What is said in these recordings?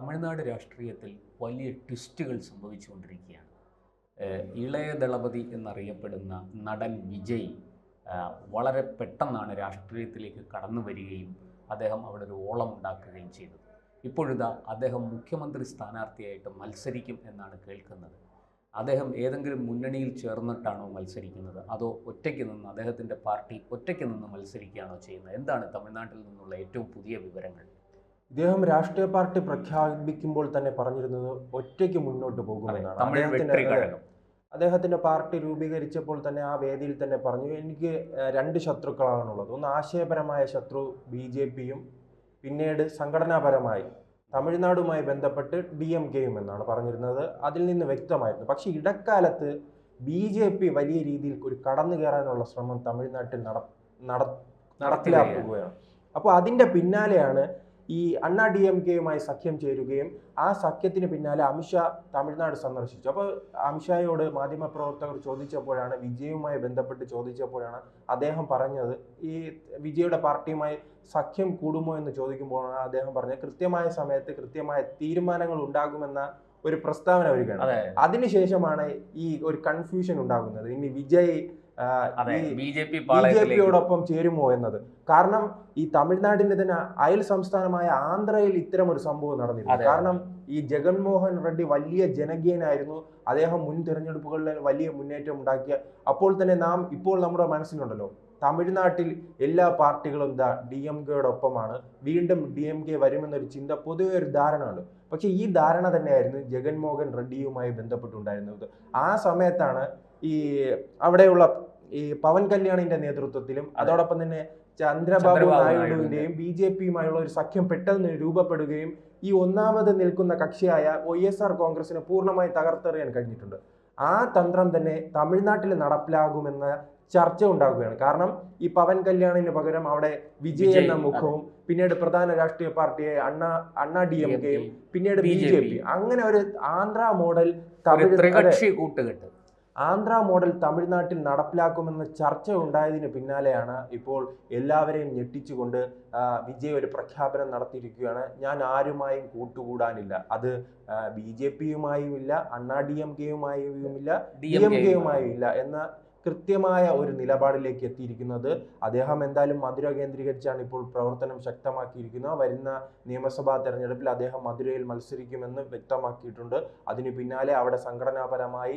തമിഴ്നാട് രാഷ്ട്രീയത്തിൽ വലിയ ട്വിസ്റ്റുകൾ സംഭവിച്ചുകൊണ്ടിരിക്കുകയാണ്. ഇളയ ദളപതി എന്നറിയപ്പെടുന്ന നടൻ വിജയ് വളരെ പെട്ടെന്നാണ് രാഷ്ട്രീയത്തിലേക്ക് കടന്നു വരികയും അദ്ദേഹം അവിടെ ഒരു ഓളം ഉണ്ടാക്കുകയും ചെയ്തത് ഇപ്പോഴിതാ അദ്ദേഹം മുഖ്യമന്ത്രി സ്ഥാനാർത്ഥിയായിട്ട് മത്സരിക്കും എന്നാണ് കേൾക്കുന്നത്. അദ്ദേഹം ഏതെങ്കിലും മുന്നണിയിൽ ചേർന്നിട്ടാണോ മത്സരിക്കുന്നത്? അതോ ഒറ്റയ്ക്ക് നിന്ന് അദ്ദേഹത്തിന്റെ പാർട്ടി ഒറ്റയ്ക്ക് നിന്ന് മത്സരിക്കുകയാണോ ചെയ്യുന്നത്? എന്താണ് തമിഴ്നാട്ടിൽ നിന്നുള്ള ഏറ്റവും പുതിയ വിവരങ്ങൾ? ഇദ്ദേഹം രാഷ്ട്രീയ പാർട്ടി പ്രഖ്യാപിക്കുമ്പോൾ തന്നെ പറഞ്ഞിരുന്നത് ഒറ്റയ്ക്ക് മുന്നോട്ട് പോകുമെന്നാണ്. അദ്ദേഹത്തിന്റെ- അദ്ദേഹത്തിന്റെ പാർട്ടി രൂപീകരിച്ചപ്പോൾ തന്നെ ആ വേദിയിൽ തന്നെ പറഞ്ഞു എനിക്ക് രണ്ട് ശത്രുക്കളാണുള്ളത്. ഒന്ന് ആശയപരമായ ശത്രു ബി ജെ പിയും പിന്നീട് സംഘടനാപരമായി തമിഴ്നാടുമായി ബന്ധപ്പെട്ട് ഡി എം കെയും എന്നാണ് പറഞ്ഞിരുന്നത്. അതിൽ നിന്ന് വ്യക്തമായിരുന്നു. പക്ഷേ ഇടക്കാലത്ത് ബി ജെ പി വലിയ രീതിയിൽ ഒരു കടന്നു കയറാനുള്ള ശ്രമം തമിഴ്നാട്ടിൽ നട നട നടപ്പിലാക്കുകയാണ്. അപ്പോൾ അതിന്റെ പിന്നാലെയാണ് ഈ അണ്ണാ ഡി എം കെയുമായി സഖ്യം ചേരുകയും ആ സഖ്യത്തിന് പിന്നാലെ അമിത്ഷാ തമിഴ്നാട് സന്ദർശിച്ചു. അപ്പോൾ അമിത്ഷായോട് മാധ്യമപ്രവർത്തകർ ചോദിച്ചപ്പോഴാണ് വിജയുമായി ബന്ധപ്പെട്ട് ചോദിച്ചപ്പോഴാണ് അദ്ദേഹം പറഞ്ഞത് ഈ വിജയുടെ പാർട്ടിയുമായി സഖ്യം കൂടുമോ എന്ന് ചോദിക്കുമ്പോഴാണ് അദ്ദേഹം പറഞ്ഞത് കൃത്യമായ സമയത്ത് കൃത്യമായ തീരുമാനങ്ങൾ ഉണ്ടാകുമെന്ന ഒരു പ്രസ്താവന വരികയാണ്. അതെ. അതിനുശേഷമാണ് ഈ ഒരു കൺഫ്യൂഷൻ ഉണ്ടാകുന്നത്. ഇനി Vijay B J P B J പിയോടൊപ്പം ചേരുമോ എന്നത്. കാരണം ഈ തമിഴ്നാടിന്റെ തന്നെ അയൽ സംസ്ഥാനമായ ആന്ധ്രയിൽ ഇത്തരം ഒരു സംഭവം നടന്നിരുന്നു. കാരണം ഈ ജഗൻമോഹൻ റെഡ്ഡി വലിയ ജനകീയനായിരുന്നു. അദ്ദേഹം മുൻ തെരഞ്ഞെടുപ്പുകളിൽ വലിയ മുന്നേറ്റം ഉണ്ടാക്കിയ അപ്പോൾ തന്നെ നാം ഇപ്പോൾ നമ്മുടെ മനസ്സിലുണ്ടല്ലോ. തമിഴ്നാട്ടിൽ എല്ലാ പാർട്ടികളും ദാ ഡി എം കെയോടൊപ്പമാണ്. വീണ്ടും ഡി എം കെ വരുമെന്നൊരു ചിന്ത പൊതുവെ ഒരു ധാരണ ഉണ്ട് പക്ഷെ ഈ ധാരണ തന്നെയായിരുന്നു ജഗൻമോഹൻ റെഡ്ഡിയുമായി ബന്ധപ്പെട്ടുണ്ടായിരുന്നത്. ആ സമയത്താണ് ഈ അവിടെയുള്ള ഈ പവൻ കല്യാണിന്റെ നേതൃത്വത്തിലും അതോടൊപ്പം തന്നെ ചന്ദ്രബാബു നായിഡുവിന്റെയും ബി ജെ പിയുമായുള്ള ഒരു സഖ്യം പെട്ടെന്ന് രൂപപ്പെടുകയും ഈ ഒന്നാമത് നിൽക്കുന്ന കക്ഷിയായ ഒ എസ് ആർ കോൺഗ്രസിനെ പൂർണമായി തകർത്തെറിയാൻ കഴിഞ്ഞിട്ടുണ്ട്. ആ തന്ത്രം തന്നെ തമിഴ്നാട്ടിൽ നടപ്പിലാകുമെന്ന ചർച്ച ഉണ്ടാകുകയാണ്. കാരണം ഈ പവൻ കല്യാണിന് പകരം അവിടെ വിജയ് എന്ന മുഖവും പിന്നീട് പ്രധാന രാഷ്ട്രീയ പാർട്ടിയെ അണ്ണ അണ്ണ ഡി എം കെയും പിന്നീട് ബി ജെ പി. അങ്ങനെ ഒരു ആന്ധ്ര മോഡൽ തമിഴ് കൂട്ടുകെട്ട്. ആന്ധ്ര മോഡൽ തമിഴ്നാട്ടിൽ നടപ്പിലാക്കുമെന്ന ചർച്ച ഉണ്ടായതിന് പിന്നാലെയാണ് ഇപ്പോൾ എല്ലാവരെയും ഞെട്ടിച്ചുകൊണ്ട് വിജയ് ഒരു പ്രഖ്യാപനം നടത്തിയിരിക്കുകയാണ്. ഞാൻ ആരുമായും കൂട്ടുകൂടാനില്ല. അത് ബി ജെ പിയുമായും ഇല്ല അണ്ണാ ഡി എം കെയുമായും ഇല്ല ഡി എം കെയുമായും ഇല്ല എന്ന കൃത്യമായ ഒരു നിലപാടിലേക്ക് എത്തിയിരിക്കുന്നത്. അദ്ദേഹം എന്തായാലും മധുര കേന്ദ്രീകരിച്ചാണ് ഇപ്പോൾ പ്രവർത്തനം ശക്തമാക്കിയിരിക്കുന്നത്. വരുന്ന നിയമസഭാ തെരഞ്ഞെടുപ്പിൽ അദ്ദേഹം മധുരയിൽ മത്സരിക്കുമെന്ന് വ്യക്തമാക്കിയിട്ടുണ്ട്. അതിന് പിന്നാലെ അവിടെ സംഘടനാപരമായി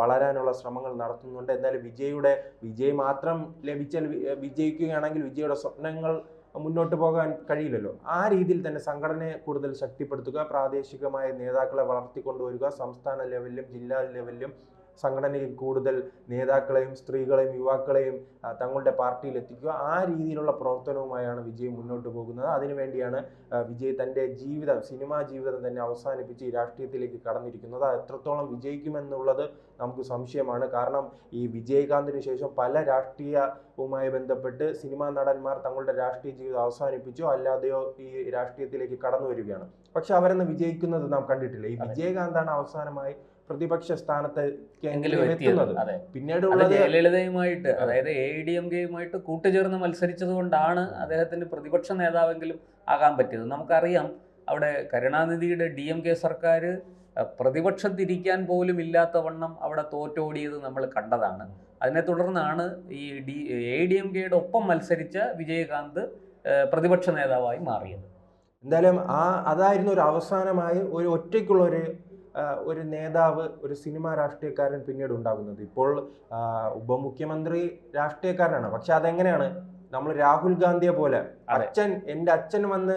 വളരാനുള്ള ശ്രമങ്ങൾ നടത്തുന്നുണ്ട്. എന്തായാലും വിജയുടെ വിജയ് മാത്രം ലഭിച്ചാൽ വിജയിക്കുകയാണെങ്കിൽ വിജയുടെ സ്വപ്നങ്ങൾ മുന്നോട്ട് പോകാൻ കഴിയില്ലല്ലോ. ആ രീതിയിൽ തന്നെ സംഘടനയെ കൂടുതൽ ശക്തിപ്പെടുത്തുക പ്രാദേശികമായ നേതാക്കളെ വളർത്തിക്കൊണ്ടുവരിക സംസ്ഥാന ലെവലിലും ജില്ലാ ലെവലിലും സംഘടനയിൽ കൂടുതൽ നേതാക്കളെയും സ്ത്രീകളെയും യുവാക്കളെയും തങ്ങളുടെ പാർട്ടിയിൽ എത്തിക്കുക. ആ രീതിയിലുള്ള പ്രവർത്തനവുമായാണ് വിജയ് മുന്നോട്ട് പോകുന്നത്. അതിനുവേണ്ടിയാണ് വിജയ് തന്റെ ജീവിതം സിനിമാ ജീവിതം തന്നെ അവസാനിപ്പിച്ച് ഈ രാഷ്ട്രീയത്തിലേക്ക് കടന്നിരിക്കുന്നത്. അത് എത്രത്തോളം വിജയിക്കുമെന്നുള്ളത് നമുക്ക് സംശയമാണ്. കാരണം ഈ വിജയകാന്തിന് ശേഷം പല രാഷ്ട്രീയവുമായി ബന്ധപ്പെട്ട് സിനിമാ നടന്മാർ തങ്ങളുടെ രാഷ്ട്രീയ ജീവിതം അവസാനിപ്പിച്ചോ. അല്ലാതെയോ ഈ രാഷ്ട്രീയത്തിലേക്ക് കടന്നു വരികയാണ്. പക്ഷെ അവരൊന്നും വിജയിക്കുന്നത് നാം കണ്ടിട്ടില്ല. ഈ. വിജയകാന്താണ് അവസാനമായി പ്രതിപക്ഷ സ്ഥാനത്ത് എത്തുന്നത്. പിന്നീട് അത് ജയലളിതയുമായിട്ട് അതായത് എ ഡി എം കെയുമായിട്ട് കൂട്ടുചേർന്ന് മത്സരിച്ചത് കൊണ്ടാണ് അദ്ദേഹത്തിന് പ്രതിപക്ഷ നേതാവെങ്കിലും ആകാൻ പറ്റിയത്. നമുക്കറിയാം അവിടെ കരുണാനിധിയുടെ ഡി എം കെ സർക്കാർ പ്രതിപക്ഷത്തിരിക്കാൻ പോലും ഇല്ലാത്ത വണ്ണം അവിടെ തോറ്റോടിയത് നമ്മൾ കണ്ടതാണ്. അതിനെ തുടർന്നാണ് ഈ ഡി എ ഡി എം കെയുടെ ഒപ്പം മത്സരിച്ച വിജയകാന്ത് പ്രതിപക്ഷ നേതാവായി മാറിയത്. എന്തായാലും ആ അതായിരുന്നു ഒരു അവസാനമായി ഒരു ഒറ്റയ്ക്കുള്ള ഒരു ഒരു നേതാവ് ഒരു സിനിമ രാഷ്ട്രീയക്കാരൻ പിന്നീട് ഉണ്ടാകുന്നത്. ഇപ്പോൾ ഉപമുഖ്യമന്ത്രി രാഷ്ട്രീയക്കാരനാണ്. പക്ഷെ അതെങ്ങനെയാണ്? നമ്മൾ രാഹുൽ ഗാന്ധിയെ പോലെ അച്ഛൻ എന്റെ അച്ഛൻ വന്ന്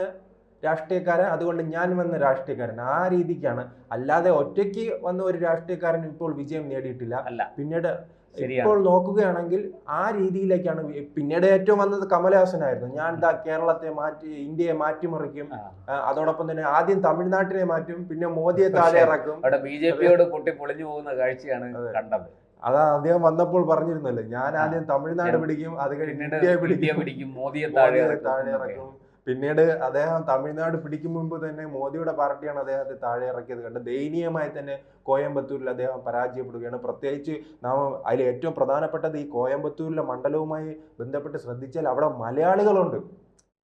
രാഷ്ട്രീയക്കാരൻ അതുകൊണ്ട് ഞാൻ വന്ന രാഷ്ട്രീയക്കാരൻ. ആ രീതിക്കാണ്. അല്ലാതെ ഒറ്റയ്ക്ക് വന്ന ഒരു രാഷ്ട്രീയക്കാരൻ ഇപ്പോൾ വിജയം നേടിയിട്ടില്ല. പിന്നീട് ഇപ്പോൾ നോക്കുകയാണെങ്കിൽ ആ രീതിയിലേക്കാണ് പിന്നീട് ഏറ്റവും വന്നത് കമലഹാസനായിരുന്നു. ഞാൻ ഇതാ കേരളത്തെ മാറ്റി ഇന്ത്യയെ മാറ്റിമറിക്കും. അതോടൊപ്പം തന്നെ ആദ്യം തമിഴ്നാട്ടിനെ മാറ്റും പിന്നെ മോദിയെ താഴെ ഇറക്കും. അവിടെ ബി ജെ പിയോട് പൊട്ടി പൊളിഞ്ഞു പോകുന്ന കാഴ്ചയാണ് കണ്ടത്. അതാ അദ്ദേഹം വന്നപ്പോൾ പറഞ്ഞിരുന്നല്ലോ ഞാൻ ആദ്യം തമിഴ്നാട് പിടിക്കും അത് കഴിഞ്ഞ് ഇന്ത്യയെ ഇന്ത്യ പിടിക്കും. മോദിയെ താഴെ താഴെ ഇറക്കും. പിന്നീട് അദ്ദേഹം തമിഴ്നാട് പിടിക്കും മുമ്പ് തന്നെ മോദിയുടെ പാർട്ടിയാണ് അദ്ദേഹത്തെ താഴെ ഇറക്കിയത്. കണ്ട് ദയനീയമായി തന്നെ കോയമ്പത്തൂരിൽ അദ്ദേഹം പരാജയപ്പെടുകയാണ്. പ്രത്യേകിച്ച് നാം അതിൽ ഏറ്റവും പ്രധാനപ്പെട്ടത് ഈ കോയമ്പത്തൂരിലെ മണ്ഡലവുമായി ബന്ധപ്പെട്ട് ശ്രദ്ധിച്ചാൽ അവിടെ മലയാളികളുണ്ട്.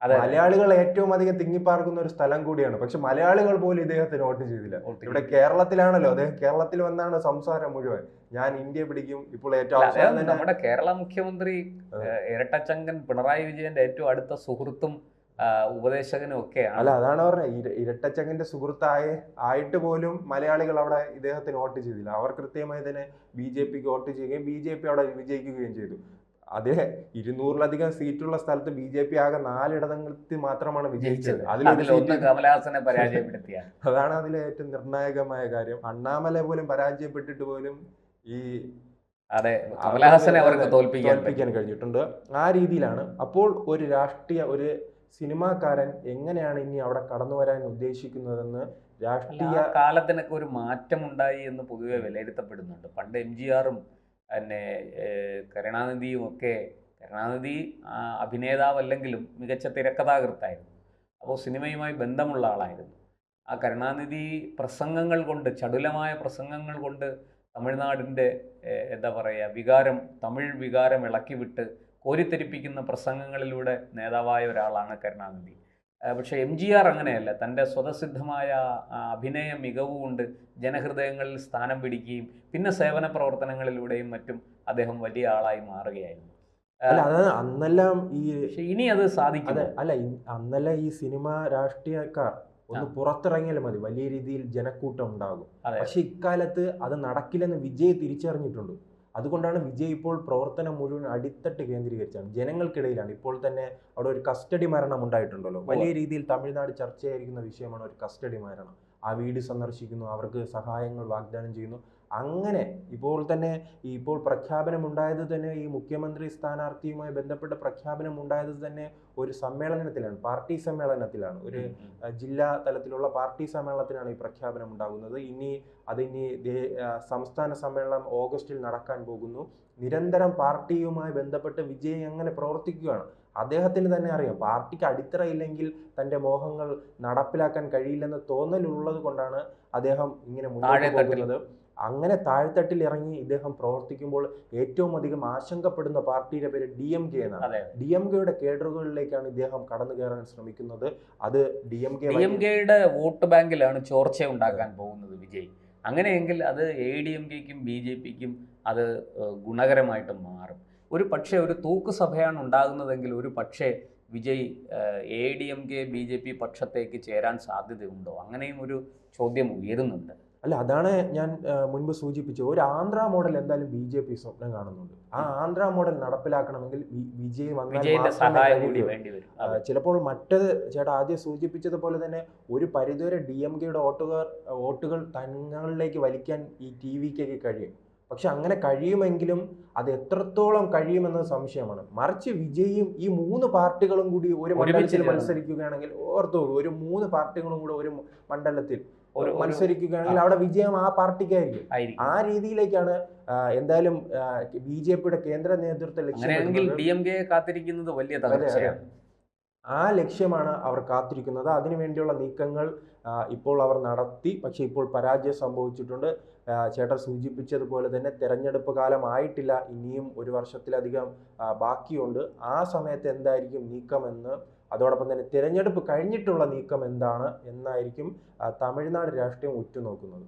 മലയാളികൾ ഏറ്റവും അധികം തിങ്ങിപ്പാർക്കുന്ന ഒരു സ്ഥലം കൂടിയാണ്. പക്ഷെ മലയാളികൾ പോലും ഇദ്ദേഹത്തിന് വോട്ട് ചെയ്തില്ല. ഇവിടെ കേരളത്തിലാണല്ലോ. അദ്ദേഹം കേരളത്തിൽ വന്നാണ് സംസാരം മുഴുവൻ. ഞാൻ ഇന്ത്യ പിടിക്കും. ഇപ്പോൾ ഏറ്റവും നമ്മുടെ കേരള മുഖ്യമന്ത്രി. ഇരട്ടച്ചങ്കൻ പിണറായി വിജയന്റെ ഏറ്റവും അടുത്ത സുഹൃത്തും ഉപദേശകനും ഒക്കെ അല്ല അതാണ് പറഞ്ഞത്. ഇരട്ടച്ചങ്ങന്റെ സുഹൃത്തായ ആയിട്ട് പോലും മലയാളികൾ അവിടെ ഇദ്ദേഹത്തിന് വോട്ട് ചെയ്തില്ല. അവർ കൃത്യമായി തന്നെ ബി ജെ പിക്ക് വോട്ട് ചെയ്യുകയും ബി ജെ പി അവിടെ വിജയിക്കുകയും ചെയ്തു. അതേ ഇരുന്നൂറിലധികം സീറ്റുള്ള സ്ഥലത്ത് ബി ജെ പി ആകെ നാലിടങ്ങളിൽ മാത്രമാണ് വിജയിച്ചത്. അതിൽ അതിലൊന്ന് കമലഹാസനെ പരാജയപ്പെടുത്തിയ. അതാണ് അതിലെ ഏറ്റവും നിർണായകമായ കാര്യം. അണ്ണാമല പോലും പരാജയപ്പെട്ടിട്ട് പോലും ഈ അതെ കമലഹാസനെ അവർക്ക് തോൽപ്പിക്കാൻ. തോൽപ്പിക്കാൻ കഴിഞ്ഞിട്ടുണ്ട്. ആ രീതിയിലാണ്. അപ്പോൾ ഒരു രാഷ്ട്രീയ ഒരു സിനിമാക്കാരൻ എങ്ങനെയാണ് ഇനി അവിടെ കടന്നു വരാൻ ഉദ്ദേശിക്കുന്നതെന്ന് രാഷ്ട്രീയ കാലത്തിനൊക്കെ ഒരു മാറ്റം ഉണ്ടായി എന്ന് പൊതുവെ വിലയിരുത്തപ്പെടുന്നുണ്ട്. പണ്ട് എം ജി ആറും പിന്നെ കരുണാനിധിയും ഒക്കെ കരുണാനിധി അഭിനേതാവല്ലെങ്കിലും മികച്ച തിരക്കഥാകൃത്തായിരുന്നു. അപ്പോൾ സിനിമയുമായി ബന്ധമുള്ള ആളായിരുന്നു. ആ കരുണാനിധി പ്രസംഗങ്ങൾ കൊണ്ട് ചടുലമായ പ്രസംഗങ്ങൾ കൊണ്ട് തമിഴ്നാടിന്റെ എന്താ പറയുക വികാരം തമിഴ് വികാരം ഇളക്കി വിട്ട് കോരിത്തെരിപ്പിക്കുന്ന പ്രസംഗങ്ങളിലൂടെ നേതാവായ ഒരാളാണ് കരുണാനിധി. പക്ഷേ എം ജി ആർ അങ്ങനെയല്ല. തന്റെ സ്വതസിദ്ധമായ അഭിനയ മികവ് കൊണ്ട് ജനഹൃദയങ്ങളിൽ സ്ഥാനം പിടിക്കുകയും പിന്നെ സേവന പ്രവർത്തനങ്ങളിലൂടെയും മറ്റും അദ്ദേഹം വലിയ ആളായി മാറുകയായിരുന്നു. അല്ല അത് അന്നെല്ലാം ഈ ഇനി അത് സാധിക്കും അല്ല അന്നെല്ലാം ഈ സിനിമ രാഷ്ട്രീയക്കാർ ഒന്ന് പുറത്തിറങ്ങിയാൽ മതി. വലിയ രീതിയിൽ ജനക്കൂട്ടം ഉണ്ടാകും. പക്ഷെ ഇക്കാലത്ത് അത് നടക്കില്ലെന്ന് വിജയ് തിരിച്ചറിഞ്ഞിട്ടുണ്ട്. അതുകൊണ്ടാണ് വിജയ് ഇപ്പോൾ പ്രവർത്തനം മുഴുവൻ അടിത്തട്ട് കേന്ദ്രീകരിച്ചാണ് ജനങ്ങൾക്കിടയിലാണ്. ഇപ്പോൾ തന്നെ അവിടെ ഒരു കസ്റ്റഡി മരണം ഉണ്ടായിട്ടുണ്ടല്ലോ. വലിയ രീതിയിൽ തമിഴ്നാട് ചർച്ചയായിരിക്കുന്ന വിഷയമാണ് ഒരു കസ്റ്റഡി മരണം. ആ വീട് സന്ദർശിക്കുന്നു അവർക്ക് സഹായങ്ങൾ വാഗ്ദാനം ചെയ്യുന്നു. അങ്ങനെ ഇപ്പോൾ തന്നെ ഇപ്പോൾ പ്രഖ്യാപനം ഉണ്ടായത് തന്നെ ഈ മുഖ്യമന്ത്രി സ്ഥാനാർത്ഥിയുമായി ബന്ധപ്പെട്ട പ്രഖ്യാപനം ഉണ്ടായത് തന്നെ ഒരു സമ്മേളനത്തിലാണ് പാർട്ടി സമ്മേളനത്തിലാണ്. ഒരു ജില്ലാ തലത്തിലുള്ള പാർട്ടി സമ്മേളനത്തിലാണ് ഈ പ്രഖ്യാപനം ഉണ്ടാകുന്നത് ഇനി അതിനി സംസ്ഥാന സമ്മേളനം ഓഗസ്റ്റിൽ നടക്കാൻ പോകുന്നു. നിരന്തരം പാർട്ടിയുമായി ബന്ധപ്പെട്ട് വിജയ് എങ്ങനെ പ്രവർത്തിക്കുകയാണ്? അദ്ദേഹത്തിന് തന്നെ അറിയാം. പാർട്ടിക്ക് അടിത്തറ ഇല്ലെങ്കിൽ തന്റെ മോഹങ്ങൾ നടപ്പിലാക്കാൻ കഴിയില്ലെന്ന് തോന്നലുള്ളത് കൊണ്ടാണ് അദ്ദേഹം ഇങ്ങനെ മുന്നോട്ട്. പോകുന്നത്. അങ്ങനെ താഴ്ത്തട്ടിൽ ഇറങ്ങി ഇദ്ദേഹം പ്രവർത്തിക്കുമ്പോൾ ഏറ്റവും അധികം ആശങ്കപ്പെടുന്ന പാർട്ടിയുടെ പേര് ഡി എം കെ എന്നാണ്. ഡി എം കെയുടെ കേഡറുകളിലേക്കാണ് ഇദ്ദേഹം കടന്നു കയറാൻ ശ്രമിക്കുന്നത്. അത് D M K D M കെയുടെ വോട്ട് ബാങ്കിലാണ് ചോർച്ച ഉണ്ടാക്കാൻ പോകുന്നത് വിജയ്. അങ്ങനെയെങ്കിൽ അത് എ ഡി എം കെക്കും ബി ജെ പിക്കും അത് ഗുണകരമായിട്ട് മാറും. ഒരു പക്ഷേ ഒരു തൂക്ക് സഭയാണ് ഉണ്ടാകുന്നതെങ്കിൽ ഒരു പക്ഷേ Vijay A D M K B J P പക്ഷത്തേക്ക് ചേരാൻ സാധ്യതയുണ്ടോ? അങ്ങനെയും ഒരു ചോദ്യം ഉയരുന്നുണ്ട്. അല്ല അതാണ് ഞാൻ മുൻപ് സൂചിപ്പിച്ചത് ഒരു ആന്ധ്ര മോഡൽ എന്തായാലും ബി ജെ പി സ്വപ്നം കാണുന്നുണ്ട്. ആ ആന്ധ്ര മോഡൽ നടപ്പിലാക്കണമെങ്കിൽ വിജയ് വന്നാൽ ചിലപ്പോൾ മറ്റത് ചേട്ടാ ആദ്യം സൂചിപ്പിച്ചതുപോലെ തന്നെ ഒരു പരിധിവരെ ഡി എം കെയുടെ വോട്ടുകാർ വോട്ടുകൾ തങ്ങളിലേക്ക് വലിക്കാൻ ഈ ടി വിക്കൊക്കെ കഴിയും. പക്ഷെ അങ്ങനെ കഴിയുമെങ്കിലും അത് എത്രത്തോളം കഴിയുമെന്നത് സംശയമാണ്. മറിച്ച് വിജയും ഈ മൂന്ന് പാർട്ടികളും കൂടി ഒരു മണ്ഡലത്തിൽ മത്സരിക്കുകയാണെങ്കിൽ ഓർത്തു ഒരു മൂന്ന് പാർട്ടികളും കൂടെ ഒരു മണ്ഡലത്തിൽ മത്സരിക്കുകയാണെങ്കിൽ അവിടെ വിജയം ആ പാർട്ടിക്കായിരിക്കും. ആ രീതിയിലേക്കാണ് എന്തായാലും ബി ജെ പിയുടെ കേന്ദ്ര നേതൃത്വം ഡി എം കെ കാത്തിരിക്കുന്നത് വലിയ തകർച്ചയാണ്. ആ ലക്ഷ്യമാണ് അവർ കാത്തിരിക്കുന്നത്. അതിനുവേണ്ടിയുള്ള നീക്കങ്ങൾ ഇപ്പോൾ അവർ നടത്തി പക്ഷേ ഇപ്പോൾ പരാജയം സംഭവിച്ചിട്ടുണ്ട്. ചേട്ടൻ സൂചിപ്പിച്ചതുപോലെ തന്നെ തെരഞ്ഞെടുപ്പ് കാലം ആയിട്ടില്ല ഇനിയും ഒരു വർഷത്തിലധികം ബാക്കിയുണ്ട്. ആ സമയത്ത് എന്തായിരിക്കും നീക്കമെന്ന് അതോടൊപ്പം തന്നെ തിരഞ്ഞെടുപ്പ് കഴിഞ്ഞിട്ടുള്ള നീക്കം എന്താണ് എന്നായിരിക്കും തമിഴ്നാട് രാഷ്ട്രീയം ഉറ്റുനോക്കുന്നത്.